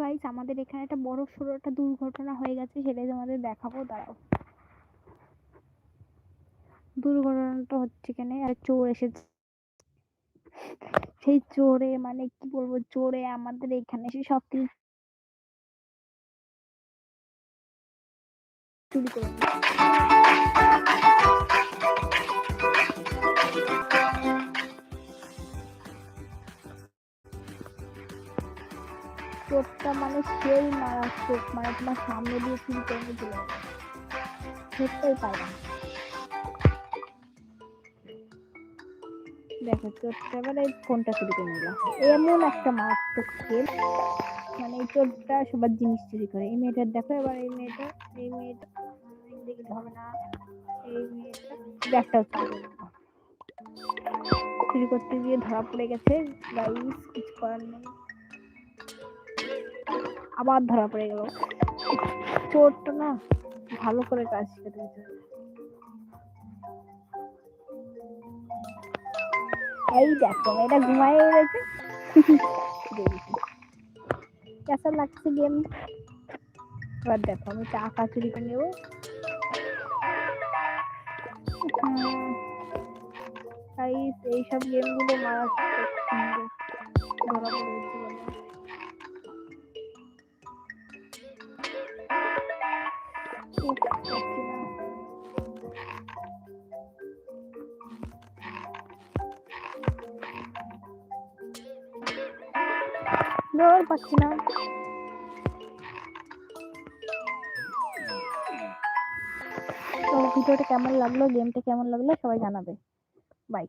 Guys আমাদের এখানে একটা বড় সড়ো একটা দুর্ঘটনা হয়ে গেছে, সেটাই তোমাদের দেখাবো, দাঁড়াও। দুর্ঘটনাটা হচ্ছে এখানে, আর চোর এসেছে। সেই চোরে মানে কি বলব, চোরে আমাদের এখানে এসে সব কিছু চুরি করে চোরটা মানে সেই মারাত্মক মানে তোমার সামনে দিয়ে চুরি করে চলে যাবে না। দেখো চোরটা এবার এই ফোনটা চুরি করে নিল এমন একটা মারাত্মক খেল মানে এই চোরটা সবার জিনিস চুরি করে। এই মেয়েটার দেখো, এবার এই মেয়েটা এই মেয়েটা দেখলে হবে না। এই মেয়েটা ব্যাগটাও চুরি করতে গিয়ে ধরা পড়ে গেছে। গাইস কিছু করার নেই। আবার ধরা পড়ে গেল। চোরটা না ভালো করে কাজ শিখেছে এই দেখো, এটা ঘুমায় রয়েছে। কেসা লাগছে গেম এবার দেখো, আমি টাকা চুরি করে নেব। গাইস এইসব গেমগুলো সুন্দর। ধরা পড়েছে পাচ্ছি না। তো ভিডিওটা কেমন লাগল? গেমটা কেমন লাগল? সবাই জানাবে। বাই